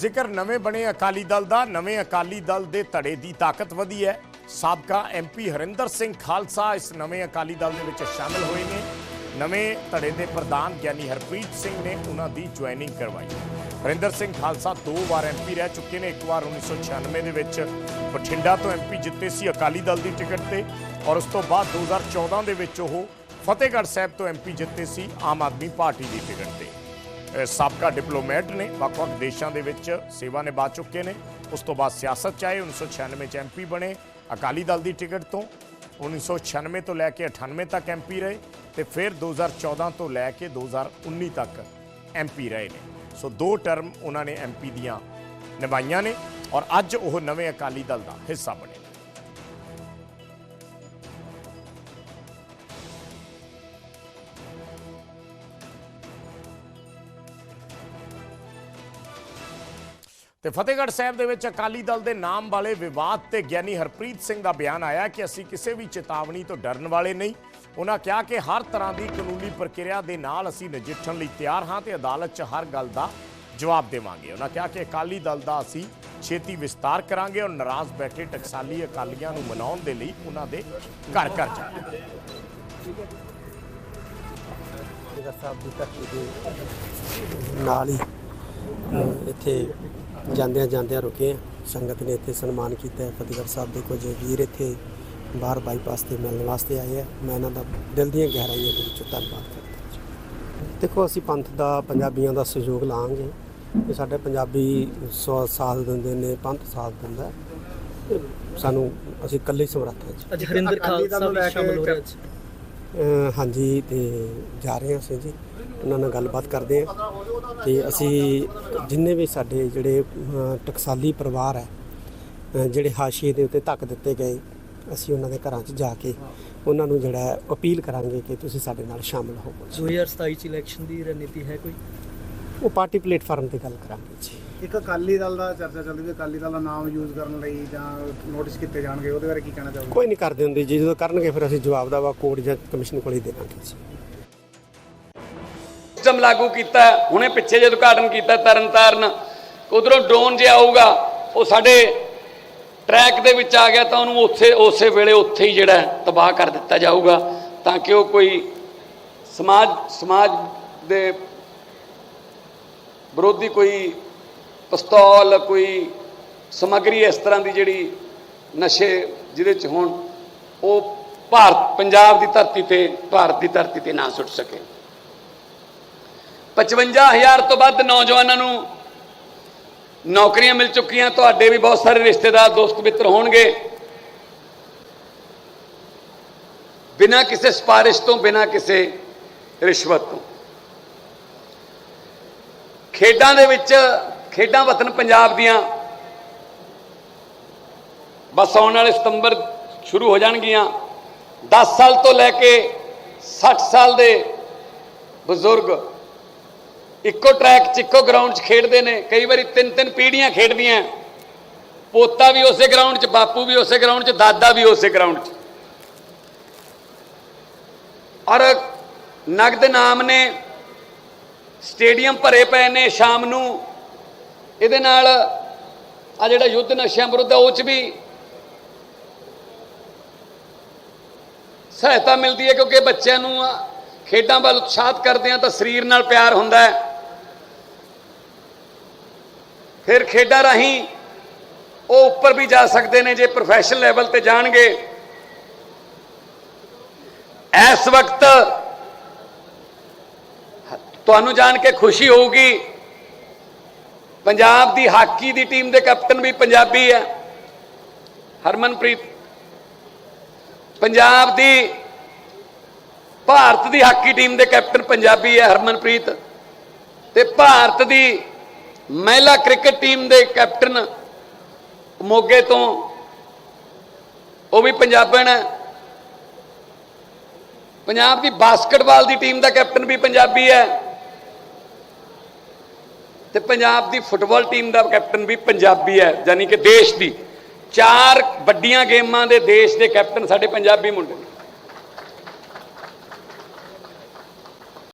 ਜ਼ਿਕਰ ਨਵੇਂ ਬਣੇ ਅਕਾਲੀ ਦਲ ਦਾ, ਨਵੇਂ ਅਕਾਲੀ ਦਲ ਦੇ ਧੜੇ ਦੀ ਤਾਕਤ ਵਧੀ ਹੈ। ਸਾਬਕਾ ਐਮਪੀ ਹਰਿੰਦਰ ਸਿੰਘ ਖਾਲਸਾ ਇਸ ਨਵੇਂ ਅਕਾਲੀ ਦਲ ਦੇ ਵਿੱਚ ਸ਼ਾਮਲ ਹੋਏ ਨੇ। ਨਵੇਂ ਧੜੇ ਦੇ ਪ੍ਰਧਾਨ ਗਿਆਨੀ ਹਰਪ੍ਰੀਤ ਸਿੰਘ ਨੇ ਉਹਨਾਂ ਦੀ ਜੁਆਇਨਿੰਗ ਕਰਵਾਈ। ਹਰਿੰਦਰ ਸਿੰਘ ਖਾਲਸਾ ਦੋ ਵਾਰ ਐਮਪੀ ਰਹਿ ਚੁੱਕੇ ਨੇ, ਇੱਕ ਵਾਰ 1996 ਦੇ ਵਿੱਚ ਬਠਿੰਡਾ ਤੋਂ ਐਮਪੀ ਜਿੱਤੇ ਸੀ ਅਕਾਲੀ ਦਲ ਦੀ ਟਿਕਟ ਤੇ ਔਰ ਉਸ ਤੋਂ ਬਾਅਦ 2014 ਦੇ ਵਿੱਚ ਉਹ ਫਤਿਹਗੜ੍ਹ ਸਾਹਿਬ ਤੋਂ ਐਮਪੀ ਜਿੱਤੇ ਸੀ ਆਮ ਆਦਮੀ ਪਾਰਟੀ ਦੀ ਟਿਕਟ ਤੇ। ਸਾਬਕਾ ਡਿਪਲੋਮੈਟ ਨੇ, ਵੱਖ-ਵੱਖ ਦੇਸ਼ਾਂ ਦੇ ਵਿੱਚ ਸੇਵਾ ਨਿਭਾ ਚੁੱਕੇ ਨੇ। ਉਸ ਤੋਂ ਬਾਅਦ ਸਿਆਸਤ ਚ ਆਏ 1996 ਚ ਐਮਪੀ ਬਣੇ ਅਕਾਲੀ ਦਲ ਦੀ ਟਿਕਟ ਤੋਂ। 1996 ਤੋਂ ਲੈ ਕੇ 98 ਤੱਕ ਐਮਪੀ ਰਹੇ ਤੇ ਫਿਰ 2014 ਤੋਂ ਲੈ ਕੇ 2019 ਤੱਕ ਐਮਪੀ ਰਹੇ ਨੇ। ਸੋ ਦੋ ਟਰਮ ਉਹਨਾਂ ਨੇ ਐਮਪੀ ਦੀਆਂ ਨਿਭਾਈਆਂ ਨੇ ਔਰ ਅੱਜ ਉਹ ਨਵੇਂ ਅਕਾਲੀ ਦਲ ਦਾ ਹਿੱਸਾ ਬਣੇ ਤੇ ਫਤਿਹਗੜ੍ਹ ਸਾਹਿਬ ਦੇ ਵਿੱਚ ਅਕਾਲੀ ਦਲ ਦੇ ਨਾਮ ਵਾਲੇ ਵਿਵਾਦ ਤੇ ਗਿਆਨੀ ਹਰਪ੍ਰੀਤ ਸਿੰਘ ਦਾ ਬਿਆਨ ਆਇਆ ਕਿ ਅਸੀਂ ਕਿਸੇ ਵੀ ਚੇਤਾਵਨੀ ਤੋਂ ਡਰਨ ਵਾਲੇ ਨਹੀਂ। ਉਹਨਾਂ ਕਿਹਾ ਕਿ ਹਰ ਤਰ੍ਹਾਂ ਦੀ ਕਾਨੂੰਨੀ ਪ੍ਰਕਿਰਿਆ ਦੇ ਨਾਲ ਅਸੀਂ ਨਜਿੱਠਣ ਲਈ ਤਿਆਰ ਹਾਂ ਤੇ ਅਦਾਲਤ 'ਚ ਹਰ ਗੱਲ ਦਾ ਜਵਾਬ ਦੇਵਾਂਗੇ। ਉਹਨਾਂ ਕਿਹਾ ਕਿ ਅਕਾਲੀ ਦਲ ਦਾ ਅਸੀਂ ਛੇਤੀ ਵਿਸਤਾਰ ਕਰਾਂਗੇ ਔਰ ਨਾਰਾਜ਼ ਬੈਠੇ ਟਕਸਾਲੀ ਅਕਾਲੀਆਂ ਨੂੰ ਮਨਾਉਣ ਦੇ ਲਈ ਉਹਨਾਂ ਦੇ ਘਰ ਘਰ ਜਾਵਾਂਗੇ। ਸਾਹਿਬ ਦੀ ਧਰਤੀ ਦੇ ਨਾਲ ਹੀ ਇੱਥੇ ਜਾਂਦਿਆਂ ਜਾਂਦਿਆਂ ਰੁਕੇ ਹਾਂ। ਸੰਗਤ ਨੇ ਇੱਥੇ ਸਨਮਾਨ ਕੀਤਾ ਫਤਿਹਗੜ੍ਹ ਸਾਹਿਬ ਦੇ ਕੁਝ ਵੀਰ ਇੱਥੇ ਬਾਹਰ ਬਾਈਪਾਸ ਤੇ ਮਿਲਣ ਵਾਸਤੇ ਆਏ ਆ ਮੈਂ ਇਹਨਾਂ ਦਾ ਦਿਲ ਦੀਆਂ ਗਹਿਰਾਈਆਂ ਦੇ ਵਿੱਚੋਂ ਧੰਨਵਾਦ ਕਰਦਾ ਦੇਖੋ ਅਸੀਂ ਪੰਥ ਦਾ ਪੰਜਾਬੀਆਂ ਦਾ ਸਹਿਯੋਗ ਲਾਂਗੇ। ਕਿ ਸਾਡੇ ਪੰਜਾਬੀ ਸੌ ਸਾਥ ਦਿੰਦੇ ਨੇ ਪੰਥ ਸਾਥ ਦਿੰਦਾ ਸਾਨੂੰ ਅਸੀਂ ਇਕੱਲੇ ਸਮਰੱਥ ਹਾਂ ਜੀ। ਅੱਜ ਹਰਿੰਦਰ ਖਾਲਸਾ ਵੀ ਸ਼ਾਮਲ ਹੋ ਰਿਹਾ ਹਾਂਜੀ, ਤੇ ਜਾ ਰਹੇ ਹਾਂ ਅਸੀਂ ਜੀ। ਉਹਨਾਂ ਨਾਲ ਗੱਲਬਾਤ ਕਰਦੇ ਹਾਂ। ਤੇ ਅਸੀਂ ਜਿੰਨੇ ਵੀ ਸਾਡੇ ਜਿਹੜੇ ਟਕਸਾਲੀ ਪਰਿਵਾਰ ਹੈ ਜਿਹੜੇ ਹਾਸ਼ੀਏ ਦੇ ਉੱਤੇ ਧੱਕ ਦਿੱਤੇ ਗਏ, ਅਸੀਂ ਉਹਨਾਂ ਦੇ ਘਰਾਂ 'ਚ ਜਾ ਕੇ ਉਹਨਾਂ ਨੂੰ ਜਿਹੜਾ ਅਪੀਲ ਕਰਾਂਗੇ ਕਿ ਤੁਸੀਂ ਸਾਡੇ ਨਾਲ ਸ਼ਾਮਲ ਹੋਵੋ। 2027 ਚ ਇਲੈਕਸ਼ਨ ਦੀ ਰਣਨੀਤੀ ਹੈ ਕੋਈ? ਉਹ ਪਾਰਟੀ ਪਲੇਟਫਾਰਮ ਤੇ ਗੱਲ ਕਰਾਂਗੇ ਜੀ ਇੱਕ ਅਕਾਲੀ ਦਲ ਦਾ ਚਰਚਾ ਚੱਲਦੀ ਵੀ ਅਕਾਲੀ ਦਲ ਦਾ ਨਾਮ ਯੂਜ਼ ਕਰਨ ਲਈ ਜਾਂ ਨੋਟਿਸ ਕੀਤੇ ਜਾਣਗੇ ਉਹਦੇ ਬਾਰੇ ਕੀ ਕਹਿਣਾ ਚਾਹੋਗੇ ਕੋਈ ਨਹੀਂ ਕਰਦੇ ਹੁੰਦੇ ਜੀ ਜਦੋਂ ਕਰਨਗੇ ਫਿਰ ਅਸੀਂ ਜਵਾਬ ਦਾ ਵਾ ਕੋਰਟ ਜਾਂ ਕਮਿਸ਼ਨ ਕੋਲ ਹੀ ਦੇਵਾਂਗੇ ਜੀ ਸਿਸਟਮ ਲਾਗੂ ਕੀਤਾ ਹੈ। ਹੁਣੇ ਪਿੱਛੇ ਜੇ ਉਦਘਾਟਨ ਕੀਤਾ ਤਰਨਤਾਰਨ ਉਧਰੋਂ ਡਰੋਨ ਜੇ ਆਊਗਾ ਉਹ ਸਾਡੇ ਟਰੈਕ ਦੇ ਵਿੱਚ ਆ ਗਿਆ ਤਾਂ ਉਹਨੂੰ ਉੱਥੇ ਉਸੇ ਵੇਲੇ ਉੱਥੇ ਹੀ ਜਿਹੜਾ ਹੈ ਤਬਾਹ ਕਰ ਦਿੱਤਾ ਜਾਊਗਾ ਤਾਂ ਕਿ ਉਹ ਕੋਈ ਸਮਾਜ ਸਮਾਜ ਦੇ ਵਿਰੋਧੀ ਕੋਈ ਪਿਸਤੌਲ, ਕੋਈ ਸਮੱਗਰੀ ਇਸ ਤਰ੍ਹਾਂ ਦੀ ਜਿਹੜੀ ਨਸ਼ੇ ਜਿਹਦੇ ਚ ਹੋਣ, ਉਹ ਭਾਰਤ, ਪੰਜਾਬ ਦੀ ਧਰਤੀ ਤੇ, ਭਾਰਤ ਦੀ ਧਰਤੀ ਤੇ ਨਾ ਸੁੱਟ ਸਕੇ। 55000 ਤੋਂ ਵੱਧ ਨੌਜਵਾਨਾਂ ਨੂੰ ਨੌਕਰੀਆਂ ਮਿਲ ਚੁੱਕੀਆਂ, ਤੁਹਾਡੇ ਵੀ ਬਹੁਤ ਸਾਰੇ ਰਿਸ਼ਤੇਦਾਰ, ਦੋਸਤ, ਮਿੱਤਰ ਹੋਣਗੇ। ਬਿਨਾਂ ਕਿਸੇ ਸਿਫਾਰਿਸ਼ ਤੋਂ, ਬਿਨਾਂ ਕਿਸੇ ਰਿਸ਼ਵਤ ਤੋਂ। ਖੇਡਾਂ ਦੇ ਵਿੱਚ, ਖੇਡਾਂ ਵਤਨ ਪੰਜਾਬ ਦੀਆਂ ਬਸ ਆਉਣ ਵਾਲੇ ਸਤੰਬਰ ਸ਼ੁਰੂ ਹੋ ਜਾਣਗੀਆਂ। 10 ਸਾਲ ਤੋਂ ਲੈ ਕੇ 60 ਸਾਲ ਦੇ ਬਜ਼ੁਰਗ ਇੱਕੋ ਟਰੈਕ 'ਚ, ਇੱਕੋ ਗਰਾਊਂਡ 'ਚ ਖੇਡਦੇ ਨੇ। ਕਈ ਵਾਰੀ ਤਿੰਨ ਤਿੰਨ ਪੀੜ੍ਹੀਆਂ ਖੇਡਦੀਆਂ। ਪੋਤਾ ਵੀ ਉਸੇ ਗਰਾਊਂਡ 'ਚ, ਬਾਪੂ ਵੀ ਉਸੇ ਗਰਾਊਂਡ 'ਚ, ਦਾਦਾ ਵੀ ਉਸੇ ਗਰਾਊਂਡ 'ਚ। ਔਰ ਨਗਦ ਨਾਮ ਨੇ ਸਟੇਡੀਅਮ ਭਰੇ ਪਏ ਨੇ ਸ਼ਾਮ ਨੂੰ। ਇਹਦੇ ਨਾਲ ਆ ਜਿਹੜਾ ਯੁੱਧ ਨਸ਼ਿਆਂ ਵਿਰੁੱਧ ਆ, ਉਹ 'ਚ ਵੀ ਸਹਾਇਤਾ ਮਿਲਦੀ ਹੈ, ਕਿਉਂਕਿ ਬੱਚਿਆਂ ਨੂੰ ਖੇਡਾਂ ਵੱਲ ਉਤਸ਼ਾਹਤ ਕਰਦੇ ਆ ਤਾਂ ਸਰੀਰ ਨਾਲ ਪਿਆਰ ਹੁੰਦਾ ਹੈ। ਫਿਰ ਖੇਡਾਂ ਰਾਹੀਂ ਉਹ ਉੱਪਰ ਵੀ ਜਾ ਸਕਦੇ ਨੇ, ਜੇ ਪ੍ਰੋਫੈਸ਼ਨਲ ਲੈਵਲ ਤੇ ਜਾਣਗੇ। ਇਸ ਵਕਤ ਤੁਹਾਨੂੰ ਜਾਣ ਕੇ ਖੁਸ਼ੀ ਹੋਊਗੀ। ਪੰਜਾਬ ਦੀ ਹਾਕੀ ਦੀ ਟੀਮ ਦੇ ਕੈਪਟਨ ਵੀ ਪੰਜਾਬੀ ਹੈ। ਹਰਮਨਪ੍ਰੀਤ, ਪੰਜਾਬ ਦੀ, ਭਾਰਤ ਦੀ ਹਾਕੀ ਟੀਮ ਦੇ ਕੈਪਟਨ ਪੰਜਾਬੀ ਹੈ ਹਰਮਨਪ੍ਰੀਤ ਤੇ ਭਾਰਤ ਦੀ ਮਹਿਲਾ ਕ੍ਰਿਕਟ ਟੀਮ ਦੇ ਕੈਪਟਨ ਮੋਗੇ ਤੋਂ ਉਹ ਵੀ ਪੰਜਾਬਣ ਹੈ। ਪੰਜਾਬ ਦੀ ਬਾਸਕਟਬਾਲ ਦੀ ਟੀਮ ਦਾ ਕੈਪਟਨ ਵੀ ਪੰਜਾਬੀ ਹੈ। ਤੇ ਪੰਜਾਬ ਦੀ ਫੁੱਟਬਾਲ ਟੀਮ ਦਾ ਕੈਪਟਨ ਵੀ ਪੰਜਾਬੀ ਹੈ ਯਾਨੀ ਕਿ ਦੇਸ਼ ਦੀ। ਚਾਰ ਵੱਡੀਆਂ ਗੇਮਾਂ ਦੇ ਦੇਸ਼ ਦੇ ਕੈਪਟਨ ਸਾਡੇ ਪੰਜਾਬੀ ਮੁੰਡੇ ਨੇ।